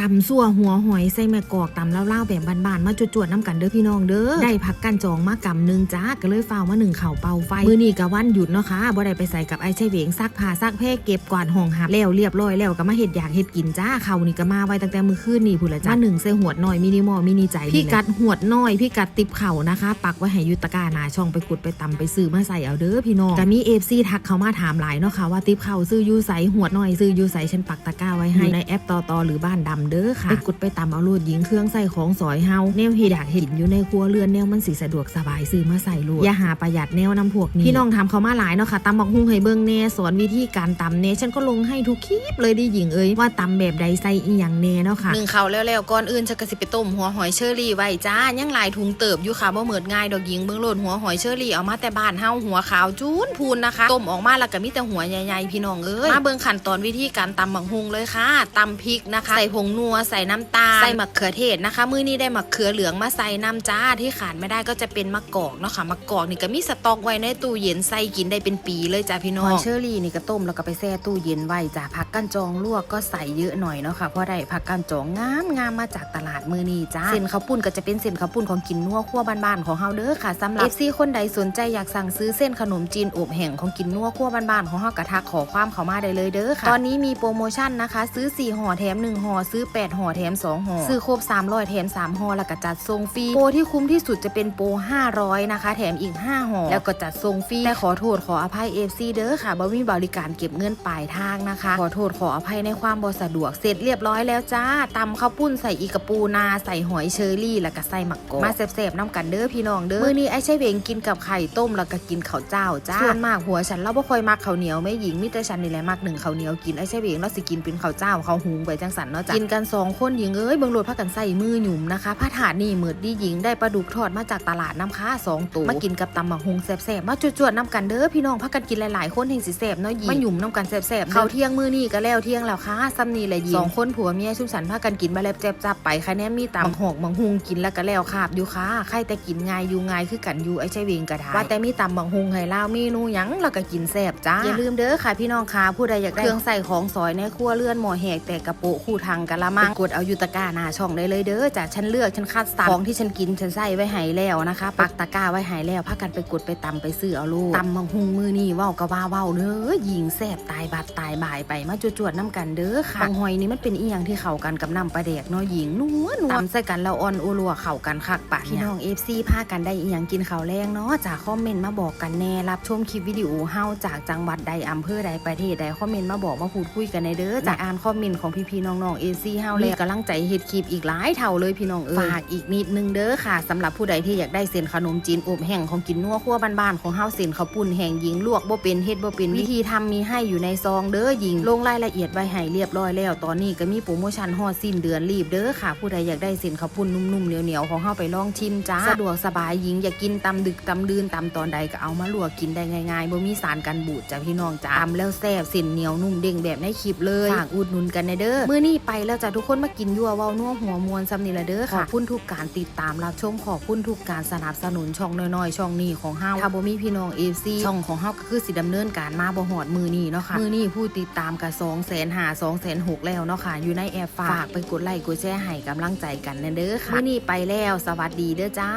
ตำซั่วหัวหอยใส่แม่กอกตำเล่าวๆแบบบานๆมาจวดๆน้ำกันเด้อพี่น้องเด้อได้พักกันจองมากำหนึงจ้าก็เลยฟ้าวมาหนึ่งเข่าวเป่าไฟมื้อนี้ก็วันหยุดเนาะค่ะบ่ได้ไปใส่กับไอ้ใช่เหวงซักผ้าซักแพร่เก็บกวาดห้องหับแล้วเรียบร้อยแล้วก็มาเฮ็ดอยากเฮ็ดกินจ้าเขาวนี่ก็มาไว้ตั้งแต่มื้อคืนนี่พุ่นละจ้ามาหนึ่งใส่หวดน้อยมินิมอลมินิใจพี่กัดหวดน้อยพี่กัดติบเข่านะคะ ปักไว้ให้อยุตะกร้าหนาช่องไปขุดไปตำไปซื้อมาใส่เอาเด้อพี่น้องก็มี FC ทักเข้ามาถามหลายเนาะค่ะว่าติบเข่าซื้ออยูใสหวดน้อยซื้ออยูใสฉันปักตะกร้าไว้ให้ในแอปตอตอหรือบ้านดำเด้อค่ะ ไปกดไปตำเอาโลดหญิงเครื่องใส่ของสอยเฮาแนวเฮดากเห็นอยู่ในครัวเรือนแนวมันสิสะดวกสบายซื้อมาใส่โลดอย่าหาประหยัดแนวน้ำพวกนี้พี่น้องถามเขามาหลายเนาะค่ะตำบักฮุ่งให้เบิ่งแน่สอนวิธีการตำเน่ฉันก็ลงให้ทุกคลิปเลยดิหญิงเอ้ยว่าตำแบบใดใส่อีหยังแน่เนาะค่ะหนึ่งเขาแล้วแล้วก่อนอื่นจะกระสิไปต้มหัวหอยเชอรี่ไว้จ้ายังหลายถุงเติบอยู่ค่ะบ่เหมิดง่ายดอกหญิงเบิ่งโลดหัวหอยเชอรี่เอามาแต่บ้านเฮาหัวขาวจูนพูนนะคะต้มออกมาแล้วก็มีแต่หัวใหญ่ๆพี่น้องเอ้ยมาเบิ่งขั้นตอนวิธีการตำบักฮุงเลยค่ะตำพริกนะคะใส่ผงนัวใส่น้ำตาลใส่มะเขือเทศนะคะ มื้อนี้ได้มะเขือเหลืองมาใส่น้ำจ้าที่ขาดไม่ได้ก็จะเป็นมะกอกเนาะค่ะมะกอกนี่ก็มีสต็อกไว้ในตู้เย็นใส่กินได้เป็นปีเลยจ้าพี่น้องหอยเชอรี่นี่ก็ต้มแล้วก็ไปแช่ตู้เย็นไว้จ้ะผักกันจองลวกก็ใส่เยอะหน่อยเนาะค่ะเพราะได้ผักกันจองงามงามมาจากตลาดมือนี้จ้าเส้นข้าวปุ้นก็จะเป็นเส้นข้าวปุ้นของกินนัวคั่วบ้านๆของเฮาเด้อค่ะสำหรับ FC คนใดสนใจอยากสั่งซื้อเส้นขนมจีนอบแห้งของกินนัวคั่วบ้านๆของเฮากระทักขอความเขามาได้เลยเด้อค่ะตอนนี้มีโปรโมชั่นนะคะ ซื้อ4ห่อแถม1ห่อซื้ออ 8ห่อแถม 2ห่อซื้อครบ 300 แถม 3ห่อแล้วก็จัดส่งฟรีโปรที่คุ้มที่สุดจะเป็นโปร500 นะคะ แถมอีก 5ห่อแล้วก็จัดส่งฟรีแต่ขอโทษขออภัย FC เด้อค่ะบ่มีบริการเก็บเงินปลายทางนะคะ ขอโทษขออภัยในความบ่สะดวกเสร็จเรียบร้อยแล้วจ้าตำข้าวปุ้นใส่อีกระปูนาใส่หอยเชอรี่แล้วก็ใส่หมักกอกมาแซ่บๆน้ำกันเด้อพี่น้องเด้อมื้อนี้ไอ้ใช่เวงกินกับไข่ต้มแล้วก็กินข้าวเจ้าจ้าส่วนมากหัวฉันเราบ่ค่อยมักข้าวเหนียวแม่หญิงมีแต่ฉันนี่แหละมักหนึ่งข้าวเหนียวกินไอ้ใช่เวงเราสิกินเป็นข้าวเจ้าข้าวหุงไปจังสันเนาะจ้ะกินกนสองคนหญิงเอ้ยเบิ่งโลดพากันใส่มือหยุ่มนะคะผ้าถาดนี่เหมือดดีหญิงได้ปลาดุกทอดมาจากตลาดน้ำค้าสองตัวมากินกับตำบักฮุงแซ่บๆมาจวดๆน้ำกันเด้อพี่น้องพากันกินหลายๆ คนแห่งสิแซ่บเนาะหญิงมาหยุ่มน้ำกันแซ่บๆเขาวเที่ยงมื้อนี่ก็แล้วเที่ยงแล้วค่ะซ้ำนี่แหละหญิงสองคนผัวเมียชุบสันพากันกินมาแล้วแซ่บจับไปคะแนนมีตำบักหอกบักฮุงกินแล้วก็แล้วคาบอยู่ค่ะใครแต่กินง่ายอยู่ง่ายคือกันอยู่ไอ้ใช่เวงกระทาว่าแต่มีตำบักฮุงให้เล่าเมนูหยังแล้วก็กินแซ่บจ้าอย่าลืมเด้อค่ะพี่น้องค่ะผู้ใดอยากได้เครื่องใส่ของซอยในครัวเรือนหม้อแหกแต่กระโปะคู่ทางกะละมังกดเอายุตะกร้าหน้าช่องได้เลยเด้อจ้ะฉันเลือกฉันคัดสรรของที่ฉันกินฉันใส่ไว้ให้แล้วนะคะ ปักตะกร้าไว้ให้แล้วพากันไปกดไปตำไปซื้อเอาลูกตำบักฮุงมือนี่ว้าก็ว่าว้าเด้อยิงแซ่บตายบาดตายบ่ายไปมาจวดๆน้ำกันเด้อค่ะบางหอยนี่มันเป็นอีหยังที่เข้ากันกับน้ำปลาแดกเนาะหญิงนัวนัวตำใส่กันแล้วออนอุลัวเข้ากันคักปะพี่น้อง FC พากันได้อีหยังกินข้าวแรงเนาะจากคอมเมนต์มาบอกกันแน่รับชมคลิปวิดีโอเฮาจากจังหวัดใดอำเภอใดประเทศใดคอมเมนต์มาบอกมาพูดคุยกันในเด้อจากอ่านคอมเมนต์ของพี่ๆน้องๆ AC เฮาเลยกำลังใจเฮ็ดคลิปอีกหลายเท่าเลยพี่น้องเอ้ยฝากอีกนิดนึงเด้อค่ะสำหรับผู้ใดที่อยากได้เส้นขนมจีนอบแห้งของกินนัวคั่วบ้านๆของเฮาเส้นข้าวปุ้นแห้งหญิงลวกบ่เป็นเฮ็ดบ่เป็นวิธีทำมีให้อยู่ในซองเด้อหญิงลงรายละเอียดไว้ให้เรียบร้อยแล้ว ตอนนี้ก็มีโปรโมชั่นฮอดสิ้นเดือนรีบเด้อค่ะ ผู้ใดอยากได้เส้นข้าวปุ้นนุ่มๆเหนียวๆของเฮาไปลองชิมจ้าสะดวกสบายหญิงอยากกินตำดึกตำดื่นตำตอนใดก็เอามาลวกกินได้ง่ายๆบ่มีสารกันบูดจ้ะพี่น้องจ้าตำแล้วแซ่บเส้นเหนียวนุ่มเด้งแบบในคลิปเลยฝากอุดหนุนกันนะเด้อมื้อนี้ไปแล้วจ้ะทุกคนมากินยั่วเว้านัวหัวมวนซ้ำนี่ละเด้อค่ะ ขอบคุณทุกการติดตามรับชมขอบคุณทุกการสนับสนุนช่องน้อยๆ ช่องนี้ของเฮาถ้าบ่มีพี่น้อง FC ช่องของเฮาก็คือสิดำเนินการมาบ่ฮอดมือนี้เนาะค่ะมือนี้ผู้ติดตามก็2,500 2,600แล้วเนาะค่ะ อยู่ในแอปฝากไปกดไลค์กดแชร์ให้กำลังใจกันนะเด้อค่ะ มื้อนี้ไปแล้วสวัสดีเด้อจ้า